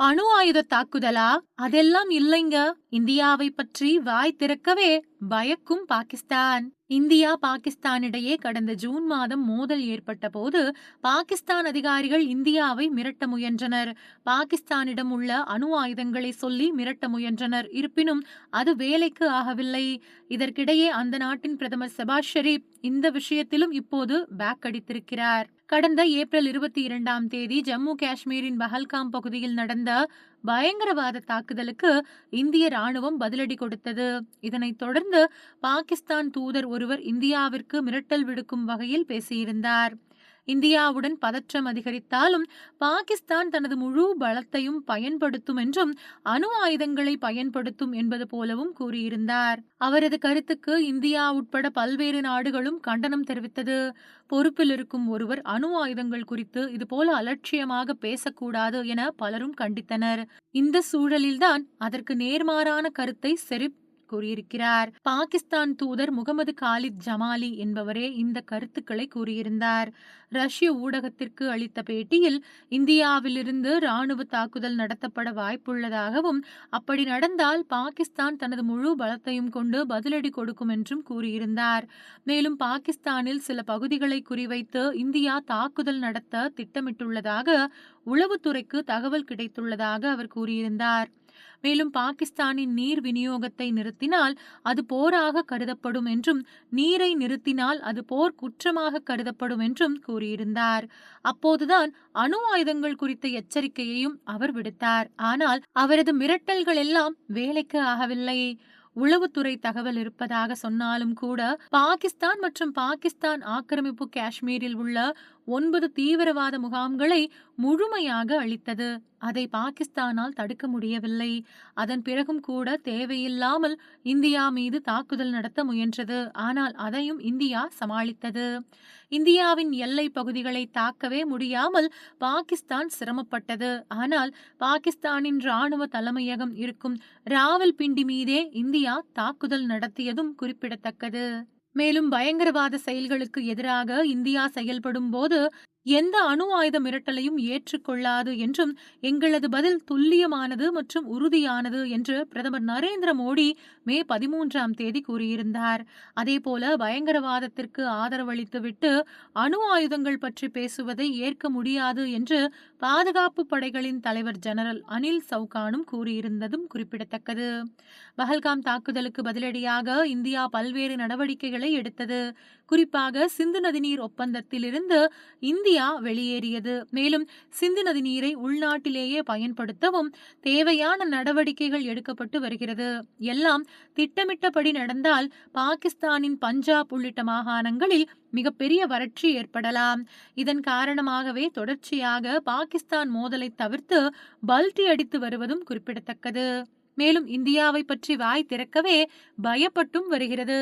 அணு ஆயுத தாக்குதலா? அதெல்லாம் இல்லைங்க. இந்தியாவை பற்றி வாய் திறக்கவே பயக்கும் பாகிஸ்தான். இந்தியா பாகிஸ்தான் இடையே கடந்த ஜூன் மாதம் மோதல் ஏற்பட்ட போது பாகிஸ்தான் அதிகாரிகள் இந்தியாவை மிரட்ட முயன்றனர். பாகிஸ்தானிடம் உள்ள அணு ஆயுதங்களை சொல்லி மிரட்ட முயன்றனர். இருப்பினும் அது வேலைக்கு ஆகவில்லை. இதற்கிடையே அந்த நாட்டின் பிரதமர் செபாஸ் ஷெரீப் இந்த விஷயத்திலும் இப்போது பேக் அடித்திருக்கிறார். கடந்த ஏப்ரல் இருபத்தி இரண்டாம் தேதி ஜம்மு காஷ்மீரின் பஹல்காம் பகுதியில் நடந்த பயங்கரவாத தாக்குதலுக்கு இந்திய ராணுவம் பதிலடி கொடுத்தது. இதனைத் தொடர்ந்து பாகிஸ்தான் தூதர் ஒருவர் இந்தியாவிற்கு மிரட்டல் விடுக்கும் வகையில் பேசியிருந்தார். இந்தியாவுடன் பதற்றம் அதிகரித்தாலும் பாகிஸ்தான் தனது முழு பலத்தையும் பயன்படுத்தும் என்றும் அணு ஆயுதங்களை பயன்படுத்தும் என்பது போலவும் கூறியிருந்தார். அவரது கருத்துக்கு இந்தியா உட்பட பல்வேறு நாடுகளும் கண்டனம் தெரிவித்தது. பொறுப்பில் இருக்கும் ஒருவர் அணு ஆயுதங்கள் குறித்து இதுபோல அலட்சியமாக பேசக்கூடாது என பலரும் கண்டித்தனர். இந்த சூழலில்தான் அதற்கு நேர்மாறான கருத்தை செரிப் கூறியிருக்கிறார். பாகிஸ்தான் தூதர் முகமது காலித் ஜமாலி என்பவரே இந்த கருத்துக்களை கூறியிருந்தார். ரஷ்ய ஊடகத்திற்கு அளித்த பேட்டியில் இந்தியாவிலிருந்து ராணுவ தாக்குதல் நடத்தப்பட வாய்ப்புள்ளதாகவும் அப்படி நடந்தால் பாகிஸ்தான் தனது முழு பலத்தையும் கொண்டு பதிலடி கொடுக்கும் என்றும் கூறியிருந்தார். மேலும் பாகிஸ்தானில் சில பகுதிகளை குறிவைத்து இந்தியா தாக்குதல் நடத்த திட்டமிட்டுள்ளதாக உளவுத்துறைக்கு தகவல் கிடைத்துள்ளதாக அவர் கூறியிருந்தார். மேலும் பாகிஸ்தானின் நீர் விநியோகத்தை நிறுத்தினால் அது போராக கருதப்படும் என்றும் நீரை நிறுத்தினால் அது போர் குற்றமாக கருதப்படும் என்றும் கூறியிருந்தார். அப்போதுதான் அணு ஆயுதங்கள் குறித்த எச்சரிக்கையையும் அவர் விடுத்தார். ஆனால் அவரது மிரட்டல்கள் எல்லாம் வேலைக்கு ஆகவில்லை. உளவுத்துறை தகவல் இருப்பதாக சொன்னாலும் கூட பாகிஸ்தான் மற்றும் பாகிஸ்தான் ஆக்கிரமிப்பு காஷ்மீரில் உள்ள ஒன்பது தீவிரவாத முகாம்களை முழுமையாக அளித்தது அதை பாகிஸ்தானால் தடுக்க முடியவில்லை. அதன் பிறகும் கூட தேவையில்லாமல் இந்தியா மீது தாக்குதல் நடத்த முயன்றது. ஆனால் அதையும் இந்தியா சமாளித்தது. இந்தியாவின் எல்லை பகுதிகளை தாக்கவே முடியாமல் பாகிஸ்தான் சிரமப்பட்டது. ஆனால் பாகிஸ்தானின் ராணுவ தலைமையகம் இருக்கும் ராவல்பிண்டி மீதே இந்தியா தாக்குதல் நடத்தியதும் குறிப்பிடத்தக்கது. மேலும் பயங்கரவாத செயல்களுக்கு எதிராக இந்தியா செயல்படும் போது எந்த அணு ஆயுத மிரட்டலையும் ஏற்றுக்கொள்ளாது என்றும் எங்களது பதில் துல்லியமானது மற்றும் உறுதியானது என்று பிரதமர் நரேந்திர மோடி மே பதிமூன்றாம் தேதி கூறியிருந்தார். அதேபோல பயங்கரவாதத்திற்கு ஆதரவளித்துவிட்டு அணு ஆயுதங்கள் பற்றி பேசுவதை ஏற்க முடியாது என்று பாதுகாப்பு படைகளின் தலைவர் ஜெனரல் அனில் சவுகானும் கூறியிருந்ததும் குறிப்பிடத்தக்கது. பஹல்காம் தாக்குதலுக்கு பதிலடியாக இந்தியா பல்வேறு நடவடிக்கைகளை எடுத்தது. குறிப்பாக சிந்து நதிநீர் ஒப்பந்தத்திலிருந்து இந்திய இந்தியா வெளியேறியது. மேலும் சிந்து நதி நீரை உள்நாட்டிலேயே பயன்படுத்தவும் தேவையான நடவடிக்கைகள் எடுக்கப்பட்டு வருகிறது. எல்லாம் திட்டமிட்டபடி நடந்தால் பாகிஸ்தானின் பஞ்சாப் உள்ளிட்ட மாகாணங்களில் மிகப்பெரிய வறட்சி ஏற்படலாம். இதன் காரணமாகவே தொடர்ச்சியாக பாகிஸ்தான் மோதலை தவிர்த்து பல்டி அடித்து வருவதும் குறிப்பிடத்தக்கது. மேலும் இந்தியாவை பற்றி வாய் திறக்கவே பயப்பட்டும் வருகிறது.